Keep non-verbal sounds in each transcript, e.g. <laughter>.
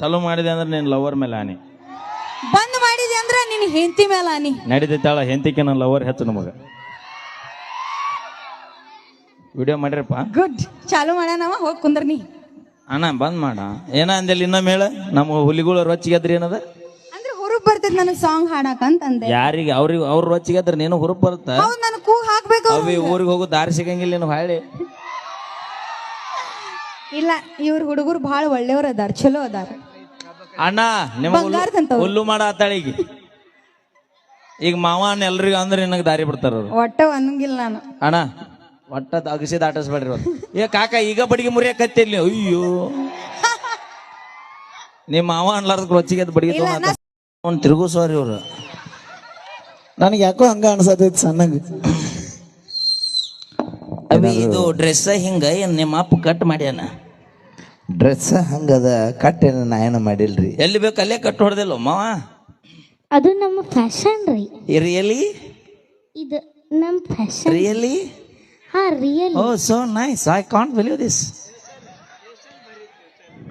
ಚಲೋ ಮಾಡಿದೆ ಅಂದ್ರೆ ನೀನು ಲವರ್ ಮೇಲೆ ಆನಿ. ಬಂದ್ ಮಾಡಿದೆ ಅಂದ್ರೆ ನಿನ್ ಹೆಂಡತಿ ಮೇಲೆ ಆನಿ. ನಡೀತಾಳ ಹೆಂತಿಕೆ ನನ್ನ ಲವರ್ ಹೆಚ್ಚು ನಮಗ. ವಿಡಿಯೋ ಮಾಡಿರಪ್ಪ? ಗುಡ್ ಚಾಲು ಮಾಡ್ಯಾನವ ಹೋಗ್ ಕುಂದ್ರ ನೀ. ಅಣ್ಣ ಬಂದ್ ಮಾಡ. ಏನ ಅಂದೇಳಿ ಇನ್ನೊಮ್ಮೆ ಹೇಳ? ನಮ್ಮ ಹುಲಿಗಳು ರೊಚ್ಚಿಗೆದ್ರಿ ಏನದ? ಅಂದ್ರೆ ಹುರುಪ್ ಬರ್ತೈತಿ ನನಗ್ ಸಾಂಗ್ ಹಾಡಕ್ ಅಂತ ಅಂದೆ ಯಾರಿಗೆ? ಅವ್ರಿಗೆ ಅವ್ರ ರೊಚ್ಚಿಗೆದ್ರ ನೀನು ಹುರುಪ್ ಬರುತ್ತ? ಹೌದ್ ನನ್ ಕೂ ಹಾಕ್ಬೇಕು. ಅವಿ ಊರಿಗೆ ಹೋಗೋ ದಾರಿ ಸಿಗಂಗಿಲ್ಲ ನೀನು ಹಾಳಿ ಇಲ್ಲ ಇವ್ರ ಹುಡುಗರು ಬಹಳ ಒಳ್ಳೆಯವ್ರ ಅದಾರ ಚಲೋ ಅದಾರ. ಅಣ್ಣ ನಿಮ್ಮ ಹುಲ್ಲು- ಬಂಗಾರದಂತವ್ರು. ಹುಲ್ಲು ಮಾಡ ತಳಿಗೆ ಈಗ ಮಾವ ಅಣ್ಣ ಎಲ್ರಿಗೂ ಅಂದ್ರೆ ನಿನಗೆ ದಾರಿ ಬಿಡ್ತಾರ ಅವ್ರು. ಒಟ್ಟ ಅನ್ನಂಗಿಲ್ಲ ನಾನು. ಅಣ್ಣ ಒಟ್ಟ ಅಗಸಿ ದಾಟಿಸ್ಬೇಡ್ರಿ ಅವ್ರು ಏ ಕಾಕ ಈಗ ಬಡಿಗೆ ಮುರಿಯಕತ್ತಿರ್ಲಿ ಅಯ್ಯೋ. ನಿಮ್ಮ ಮಾವ ಅನ್ಲಾರ್ದಕ್ಕೆ ರೊಚ್ಚಿಗೆ ಅದು ಬಡಿಗೆ ಒಂದು ತಿರುಗಿಸೋರಿ ಇವ್ರು. ನನಗೆ ಯಾಕೋ ಹಂಗ ಅನ್ಸತೈತಿ ಸಣ್ಣಗೆ. ಅವಿ ಇದು ಡ್ರೆಸ್ ಹಿಂಗ ಏನ್ ನಿಮ್ಮ ಅಪ್ಪ ಕಟ್ ಮಾಡ್ಯಾನ? ಡ್ರೆಸ್ ಹಂಗದ ಕಟ್ಟೇನ ನಾ ಏನು ಮಾಡಿಲ್ರಿ. ಎಲ್ಲಿ ಬೇಕು ಅಲ್ಲೇ ಕಟ್ಟು ಹೊಡೆದಿಲ್ಲ ಮಾವ? ಅದು ನಮ್ಮ ಫ್ಯಾಷನ್ ರೀ. ರಿಯಲಿ ಇದು ನಮ್ಮ ಫ್ಯಾಷನ್ ರಿಯಲಿ ಹಾ real O so nice I can't believe this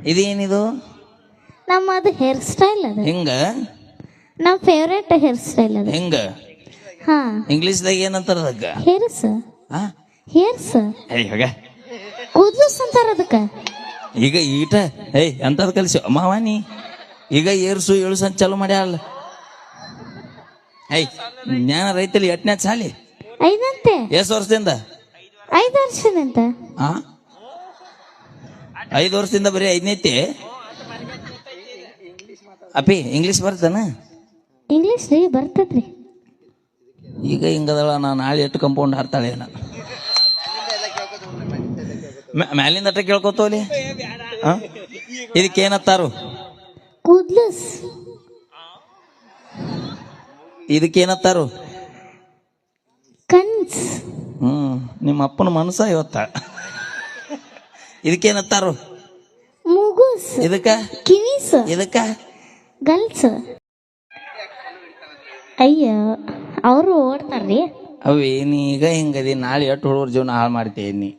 ಇದೇನಿದು? ನಮ್ಮ ಅದು ಹೇರ್ ಸ್ಟೈಲ್ ಅದು. ಹಿಂಗ? ನಮ್ಮ ಫೇವ್ರೇಟ್ ಹೇರ್ ಸ್ಟೈಲ್ ಅದು. ಹಿಂಗ? ಹಾ. ಇಂಗ್ಲಿಷ್ದಾಗ ಏನಂತಾರ ಅದಕ್ಕ? ಹೇರ್ಸ್ ಹಾ? ಹೇರ್ಸ್ ಏಯ್ ಕೂದಲು ಕೂದ್ಲುಸ್ ಅಂತಾರ ಅದಕ್ಕ. ಈಗ ಈಟ ಏಯ್ ಎಂತದ್ ಕಲಿಸಿ? ಮಾವಾನಿ ಈಗ ಏರ್ಸು ಏಳ್ಸು ಅಂತ ಚಾಲು ಅಲ್ಲ? ಏಯ್ ಜ್ಞಾನ ರೈತಲಿ ಎಟ್ನೇ ಸಾಲಿ? ಐದಂತೆ. ಎಷ್ಟು ವರ್ಷದಿಂದ? ಐದು ವರ್ಷದಿಂದ. ಆ? ಐದು ವರ್ಷದಿಂದ ಬರೀ ಐದನೇತಿ? ಅಪ್ಪಿ ಇಂಗ್ಲಿಷ್ ಬರ್ತಾನ? ಇಂಗ್ಲಿಷ್ ರೀ ಬರ್ತದ್ರಿ. ಈಗ ಹಿಂಗದಳ ನಾ ನಾಳೆ ಎಷ್ಟು ಕಂಪೌಂಡ್ ಹಾರ್ತಾಳೆ ನಾ ಮ್ಯಾ- ಮ್ಯಾಲಿಂದ ಅಟ್ಟ ಕೇಳ್ಕೊತೋಲಿ ಇದಕ್ಕೇನತ್ತಾರು ಕೂದ್ಲುಸ್ ಇದಕ್ಕೇನತ್ತಾರು ಕನ್ಸ್ ಹ್ಮ್ ನಿಮ್ಮ ಅಪ್ಪನ ಮನಸ್ಸ ಇವತ್ತ? ಇದಕ್ಕೇನತ್ತಾರು ಮೂಗುಸ್ ಇದಕ್ಕ? ಕಿವೀಸ್ ಇದಕ್ಕ? ಗಲ್ಸ್ ಅಯ್ಯೋ ಅವರು ಓಡ್ತಾರ್ರಿ. ಅವೇ ನೀ ಈಗ ಹಿಂಗದಿ ನಾಳೆ ಎಷ್ಟು ಹುಡುಗರ ಜೀವನ ಹಾಳು ಮಾಡ್ತೀಯ ನೀ?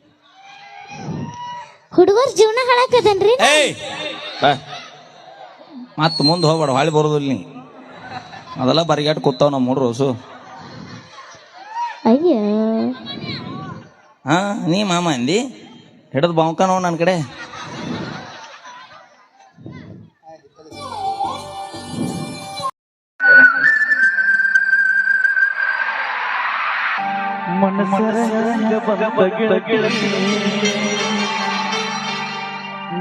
ಹುಡುಗರ ಜೀವನ ಹಾಳಾಕದನ್ರಿ ಏಯ್! ಮತ್ತೆ ಮುಂದೆ ಹೋಗ್ಬೇಡ ಹೊಳಿ ಬರೋದಿಲ್ಲ ನೀ. ಅದೆಲ್ಲ ಬರಿಗಾಟ್ ಕೂತಾವ ನಮ್ಮ ಹುಡ್ರು ಹೊಸು ಅಯ್ಯೋ. ಹಾ ನೀ ಮಾಮ ಅಂದಿ? ಹಿಡಿದು ಬಾವ್ಕ ನೋಡ್ ನನ್ನ ಕಡೆ.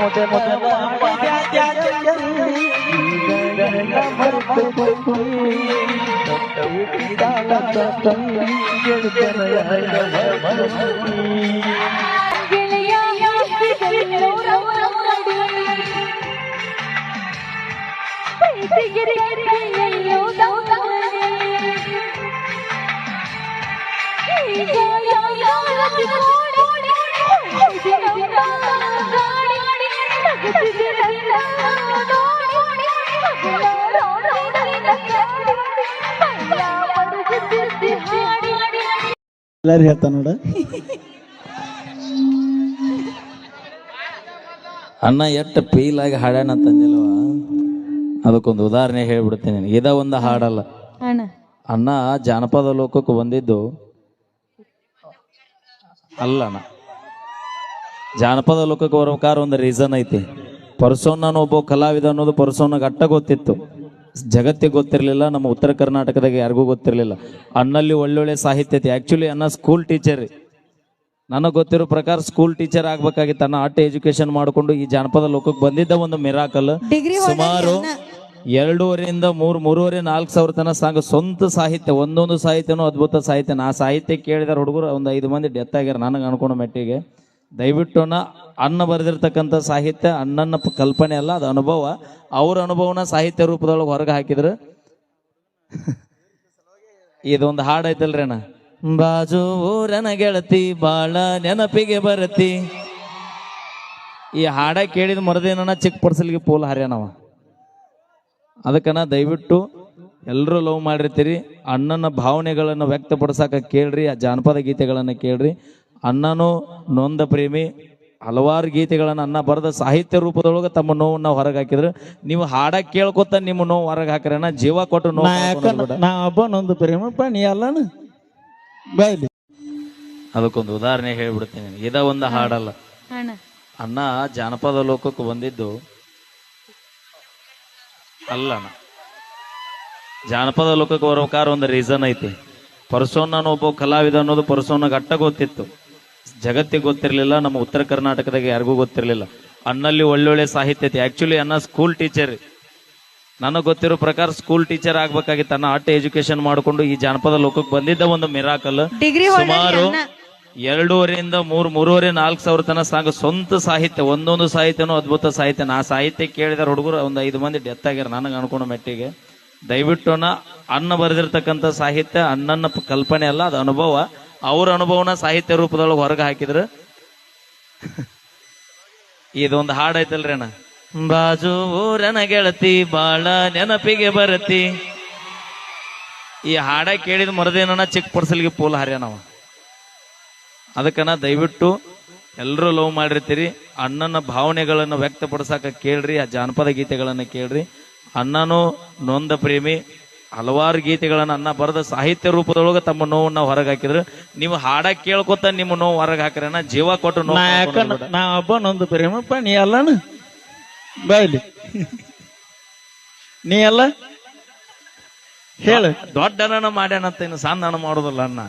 ಮೊದೆ ಮೊದಲ ಗೆಳೆಯ ಎಲ್ಲಾರು ಹೇಳ್ತಾನ ನೋಡ. ಅಣ್ಣ ಎಷ್ಟು ಫೀಲ್ ಆಗಿ ಹಾಡ್ಯಾನ ತಂದಿಲ್ವ? ಅದಕ್ಕೊಂದು ಉದಾಹರಣೆ ಹೇಳ್ಬಿಡ್ತೀನಿ. ಇದ ಒಂದು ಹಾಡಲ್ಲ. ಅಣ್ಣ. ಅಣ್ಣ ಜಾನಪದ ಲೋಕಕ್ಕೆ ಬಂದಿದ್ದು ಅಲ್ಲ ಅಣ್ಣ ಜಾನಪದ ಲೋಕಕ್ಕೆ ಬರ್ಬೇಕಾದ್ರೆ ಒಂದು ರೀಸನ್ ಐತಿ. ಪರ್ಸೋನ್ ಒಬ್ಬ ಕಲಾವಿದ ಅನ್ನೋದು ಪರ್ಸೋನಾಗ ಅಟ್ಟ ಗೊತ್ತಿತ್ತು. ಜಗತ್ತಿಗೆ ಗೊತ್ತಿರಲಿಲ್ಲ ನಮ್ಮ ಉತ್ತರ ಕರ್ನಾಟಕದಾಗ ಯಾರಿಗೂ ಗೊತ್ತಿರಲಿಲ್ಲ. ಅಣ್ಣಲ್ಲಿ ಒಳ್ಳೊಳ್ಳೆ ಸಾಹಿತ್ಯ ಐತಿ. ಆ್ಯಕ್ಚುಲಿ ಅನ್ನ ಸ್ಕೂಲ್ ಟೀಚರ್ ನನಗೆ ಗೊತ್ತಿರೋ ಪ್ರಕಾರ ಸ್ಕೂಲ್ ಟೀಚರ್ ಆಗ್ಬೇಕಾಗಿತ್ತು. ಅನ್ನ ಆಟ ಎಜುಕೇಶನ್ ಮಾಡಿಕೊಂಡು ಈ ಜಾನಪದ ಲೋಕಕ್ಕೆ ಬಂದಿದ್ದ ಒಂದು ಮಿರಾಕಲ್ ಸುಮಾರು ಎರಡೂವರೆಯಿಂದ ಮೂರು ಮೂರುವರೆ ನಾಲ್ಕು ಸಾವಿರ ತನ ಸಾಂಗ್ ಸ್ವಂತ ಸಾಹಿತ್ಯ ಒಂದೊಂದು ಸಾಹಿತ್ಯನೂ ಅದ್ಭುತ ಸಾಹಿತ್ಯ. ಆ ಸಾಹಿತ್ಯ ಕೇಳಿದಾರೆ ಹುಡುಗರು ಒಂದು ಐದು ಮಂದಿ ಡೆತ್ ಆಗ್ಯಾರ. ನನಗೆ ಅನ್ಕೊಂಡ ಮೆಟ್ಟಿಗೆ. ದಯವಿಟ್ಟು ನಾ ಅಣ್ಣ ಬರೆದಿರ್ತಕ್ಕಂಥ ಸಾಹಿತ್ಯ, ಅಣ್ಣನ ಕಲ್ಪನೆ ಅಲ್ಲ, ಅದು ಅನುಭವ. ಅವ್ರ ಅನುಭವನ ಸಾಹಿತ್ಯ ರೂಪದೊಳಗೆ ಹೊರಗೆ ಹಾಕಿದ್ರು. <laughs> ಇದೊಂದು ಹಾಡು ಐತಲ್ರಿ ಅಣ್ಣ. ಬಾಜು ಊರನ ಗೆಳತಿ, ಬಾಳ ನೆನಪಿಗೆ ಬರತಿ. ಈ ಹಾಡ ಕೇಳಿದ ಮರದೇನ ಚಿಕ್ಕ ಪರ್ಸಲ್ಗೆ ಪೋಲ್ ಹರ್ಯಾನವ ಅದಕ್ಕನ ದಯವಿಟ್ಟು ಎಲ್ಲರೂ ಲವ್ ಮಾಡಿರ್ತೀರಿ. ಅಣ್ಣನ ಭಾವನೆಗಳನ್ನು ವ್ಯಕ್ತಪಡಿಸಕ ಕೇಳ್ರಿ, ಆ ಜಾನಪದ ಗೀತೆಗಳನ್ನು ಕೇಳ್ರಿ. ಅಣ್ಣನು ನೊಂದ ಪ್ರೇಮಿ ಹಲವಾರು ಗೀತೆಗಳನ್ನು ಅನ್ನ ಬರೆದ ಸಾಹಿತ್ಯ ರೂಪದೊಳಗೆ ತಮ್ಮ ನೋವನ್ನ ಹೊರಗೆ ಹಾಕಿದ್ರು ನೀವು ಹಾಡ ಕೇಳ್ಕೊತ ನಿಮ್ಮ ನೋವು ಹೊರಗೆ ಹಾಕ್ರೆ ಅಣ್ಣ. ಜೀವ ಕೊಟ್ಟು ನೋವು ನಾ ಯಾಕ ಕಳ್ಕೊಂಡ್ ಬಿಡ. ನಾ ಒಬ್ಬನೊಂದು ಪ್ರೇಮಪ್ಪ ನೀ ಅಲ್ಲನ? ಬಾಯ್ಲಿ. ಅದಕ್ಕೊಂದು ಉದಾಹರಣೆ ಹೇಳ್ಬಿಡ್ತೀನಿ ಇದ ಒಂದು ಹಾಡಲ್ಲ. ಅಣ್ಣ. ಅಣ್ಣ ಜಾನಪದ ಲೋಕಕ್ಕೆ ಬಂದಿದ್ದು ಅಲ್ಲ ಅಣ್ಣ. ಜಾನಪದ ಲೋಕಕ್ಕೆ ಬರೋಕಾರ ಒಂದು ರೀಸನ್ ಐತಿ. ಪರ್ಸೋನ್ ಒಬ್ಬ ಕಲಾವಿದ ಅನ್ನೋದು ಪರ್ಸೋನ್ ಗಟ್ಟ ಗೊತ್ತಿತ್ತು. ಜಗತ್ತಿಗೆ ಗೊತ್ತಿರಲಿಲ್ಲ ನಮ್ಮ ಉತ್ತರ ಕರ್ನಾಟಕದಾಗ ಯಾರಿಗೂ ಗೊತ್ತಿರಲಿಲ್ಲ. ಅಣ್ಣಲ್ಲಿ ಒಳ್ಳೊಳ್ಳೆ ಸಾಹಿತ್ಯ ಐತಿ. ಆಕ್ಚುಲಿ ಅನ್ನ ಸ್ಕೂಲ್ ಟೀಚರ್ ನನಗೆ ಗೊತ್ತಿರೋ ಪ್ರಕಾರ ಸ್ಕೂಲ್ ಟೀಚರ್ ಆಗ್ಬೇಕಾಗಿತ್ತು. ತನ್ನ ಆಟ ಎಜುಕೇಶನ್ ಮಾಡಿಕೊಂಡು ಈ ಜಾನಪದ ಲೋಕಕ್ಕೆ ಬಂದಿದ್ದ ಒಂದು ಮಿರಾಕಲ್ ಡಿಗ್ರಿ ಸುಮಾರು. ಎರಡೂವರೆಯಿಂದ ಮೂರು ಮೂರುವರೆ ನಾಲ್ಕು ಸಾವಿರ ತನ ಸಾಂಗ್ ಸ್ವಂತ ಸಾಹಿತ್ಯ ಒಂದೊಂದು ಸಾಹಿತ್ಯನೂ ಅದ್ಭುತ ಸಾಹಿತ್ಯ. ನಾ ಸಾಹಿತ್ಯ ಕೇಳಿದ ಹುಡುಗರು ಒಂದು ಐದು ಮಂದಿ ಡೆತ್ ಆಗ್ಯಾರ ನನಗೆ ಅನ್ಕೊಂಡು ಮೆಟ್ಟಿಗೆ. ದಯವಿಟ್ಟು ಅನ್ನ ಬರೆದಿರ್ತಕ್ಕಂಥ ಸಾಹಿತ್ಯ ಅಣ್ಣನ ಕಲ್ಪನೆ ಅಲ್ಲ ಅದು ಅನುಭವ. ಅವ್ರ ಅನುಭವನ ಸಾಹಿತ್ಯ ರೂಪದೊಳಗೆ ಹೊರಗೆ ಹಾಕಿದ್ರು. <laughs> ಇದೊಂದು ಹಾಡು ಐತಲ್ರಿ ಅಣ್ಣ. ಬಾಜು ಊರನ ಗೆಳತಿ, ಬಾಳ ನೆನಪಿಗೆ ಬರತಿ. ಈ ಹಾಡ ಕೇಳಿದ ಮರದೇನ ಚಿಕ್ಕ ಪರ್ಸಲ್ಗೆ ಪೋಲ್ ಹಾರ್ಯಾನವ ಅದಕ್ಕನ ದಯವಿಟ್ಟು ಎಲ್ಲರೂ ಲವ್ ಮಾಡಿರ್ತೀರಿ. ಅಣ್ಣನ ಭಾವನೆಗಳನ್ನು ವ್ಯಕ್ತಪಡಿಸಕ ಕೇಳ್ರಿ, ಆ ಜಾನಪದ ಗೀತೆಗಳನ್ನು ಕೇಳ್ರಿ. ಅಣ್ಣನು ನೊಂದ ಪ್ರೇಮಿ ಹಲವಾರು ಗೀತೆಗಳನ್ನು ಅನ್ನ ಬರೆದ ಸಾಹಿತ್ಯ ರೂಪದೊಳಗೆ ತಮ್ಮ ನೋವನ್ನ ಹೊರಗೆ ಹಾಕಿದ್ರು. ನೀವು ಹಾಡ ಕೇಳ್ಕೊತ ನಿಮ್ಮ ನೋವು ಹೊರಗೆ ಹಾಕ್ರೆ ಜೀವ ಕೊಟ್ಟು ನೋವು ನಾ ಯಾಕ ಕಳ್ಕೊಂಡ್ ನಾ ಒಬ್ಬನೊಂದು ಪ್ರೇಮಪ್ಪ ನೀ ಅಲ್ಲನ ಬಾಯ್ಲಿ. ನೀ ಅಲ್ಲ? ಹೇಳು. ದೊಡ್ಡ ಮಾಡ್ಯಾನ ಮಾಡ್ಯಾನಂತ ಇನ್ನು ಸಣ್ಣ ಮಾಡೋದಲ್ಲ ಮಾಡೋದಿಲ್ಲ ಅಣ್ಣ.